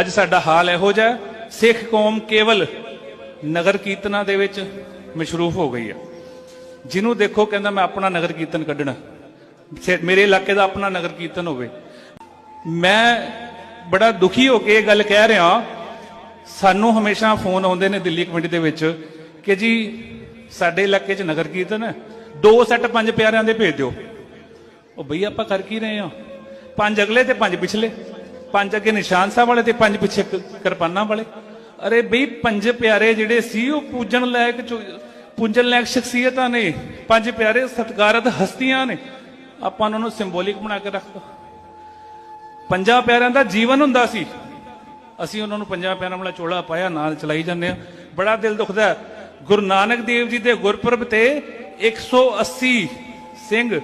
ਅੱਜ ਸਾਡਾ ਹਾਲ ਇਹੋ ਜਿਹਾ ਸਿੱਖ ਕੌਮ ਕੇਵਲ ਨਗਰ ਕੀਰਤਨਾਂ ਦੇ ਵਿੱਚ ਮਸ਼ਰੂਫ ਹੋ ਗਈ ਹੈ ਜਿਹਨੂੰ ਦੇਖੋ ਕਹਿੰਦਾ ਮੈਂ ਆਪਣਾ ਨਗਰ ਕੀਰਤਨ ਕੱਢਣਾ। ਸੇ- ਮੇਰੇ ਇਲਾਕੇ ਦਾ ਆਪਣਾ ਨਗਰ ਕੀਰਤਨ ਹੋਵੇ। ਮੈਂ ਬੜਾ ਦੁਖੀ ਹੋ ਕੇ ਇਹ ਗੱਲ ਕਹਿ ਰਿਹਾ ਸਾਨੂੰ ਹਮੇਸ਼ਾ ਫੋਨ ਆਉਂਦੇ ਨੇ ਦਿੱਲੀ ਕਮੇਟੀ ਦੇ ਵਿੱਚ ਕਿ ਜੀ ਸਾਡੇ ਇਲਾਕੇ 'ਚ ਨਗਰ ਕੀਰਤਨ ਹੈ। ਦੋ ਸੈੱਟ ਪੰਜ ਪਿਆਰਿਆਂ ਦੇ ਭੇਜ ਦਿਓ। ਉਹ ਬਈ ਆਪਾਂ ਕਰ ਕੀ ਰਹੇ ਹਾਂ? ਪੰਜ ਅਗਲੇ ਤੇ ਪੰਜ ਪਿਛਲੇ। ਪੰਜ ਅੱਗੇ ਨਿਸ਼ਾਨ ਸਾਹਿਬ ਵਾਲੇ ਤੇ ਪੰਜ ਪਿੱਛੇ ਕਿਰਪਾਨਾਂ ਵਾਲੇ। ਅਰੇ ਬਈ, ਪੰਜ ਪਿਆਰੇ ਜਿਹੜੇ ਸੀ, ਉਹ ਪੂਜਣ ਲਾਇਕ ਪੂਜਣ ਲਾਇਕ ਸ਼ਖਸੀਅਤਾਂ ਨੇ। ਪੰਜ ਪਿਆਰੇ ਸਤਿਕਾਰਤ ਹਸਤੀਆਂ ਨੇ। ਆਪਾਂ ਉਹਨਾਂ ਨੂੰ ਸਿੰਬੋਲਿਕ ਬਣਾ ਕੇ ਰੱਖੋ ਪੰਜਾਂ ਪਿਆਰਿਆਂ ਦਾ ਜੀਵਨ ਹੁੰਦਾ ਸੀ। ਅਸੀਂ ਉਹਨਾਂ ਨੂੰ ਪੰਜਾਂ ਪਿਆਰਿਆਂ ਵਾਲਾ ਚੋਲਾ ਪਾਇਆ, ਨਾਲ ਚਲਾਈ ਜਾਂਦੇ ਆ ਬੜਾ ਦਿਲ ਦੁਖਦਾ ਗੁਰੂ ਨਾਨਕ ਦੇਵ ਜੀ ਦੇ ਗੁਰਪੁਰਬ ਤੇ 180 ਸਿੰਘ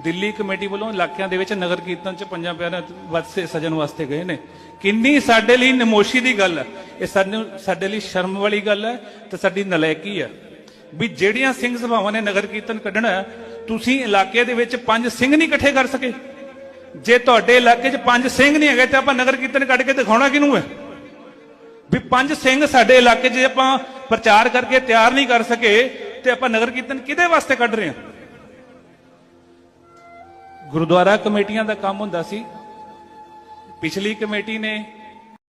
ਦਿੱਲੀ ਕਮੇਟੀ ਵੱਲੋਂ ਇਲਾਕਿਆਂ ਦੇ ਵਿੱਚ ਨਗਰ ਕੀਰਤਨ ਚ ਪੰਜਾਂ ਪਿਆਰਿਆਂ ਵਾਸਤੇ ਸਜਣ ਵਾਸਤੇ ਗਏ ਨੇ। ਕਿੰਨੀ ਸਾਡੇ ਲਈ ਨਮੋਸ਼ੀ ਦੀ ਗੱਲ ਹੈ। ਇਹ ਸਾਨੂੰ ਸਾਡੇ ਲਈ ਸ਼ਰਮ ਵਾਲੀ ਗੱਲ ਹੈ ਤੇ ਸਾਡੀ ਨਲਾਇਕੀ ਹੈ। ਵੀ ਜਿਹੜੀਆਂ ਸਿੰਘ ਸਭਾਵਾਂ ਨੇ ਨਗਰ ਕੀਰਤਨ ਕੱਢਣਾ ਤੁਸੀਂ ਇਲਾਕੇ ਦੇ ਵਿੱਚ ਪੰਜ ਸਿੰਘ ਨਹੀਂ ਇਕੱਠੇ ਕਰ ਸਕੇ। ਜੇ ਤੁਹਾਡੇ ਇਲਾਕੇ 'ਚ ਪੰਜ ਸਿੰਘ ਨਹੀਂ ਹੈਗੇ ਤਾਂ ਆਪਾਂ ਨਗਰ ਕੀਰਤਨ ਕੱਢ ਕੇ ਦਿਖਾਉਣਾ ਕਿਹਨੂੰ ਹੈ? ਵੀ ਪੰਜ ਸਿੰਘ ਸਾਡੇ ਇਲਾਕੇ 'ਚ ਆਪਾਂ ਪ੍ਰਚਾਰ ਕਰਕੇ ਤਿਆਰ ਨਹੀਂ ਕਰ ਸਕੇ ਤੇ ਆਪਾਂ ਨਗਰ ਕੀਰਤਨ ਕਿਹਦੇ ਵਾਸਤੇ ਕੱਢ ਰਹੇ ਹਾਂ? ਗੁਰਦੁਆਰਾ ਕਮੇਟੀਆਂ ਦਾ ਕੰਮ ਹੁੰਦਾ ਸੀ। ਪਿਛਲੀ ਕਮੇਟੀ ਨੇ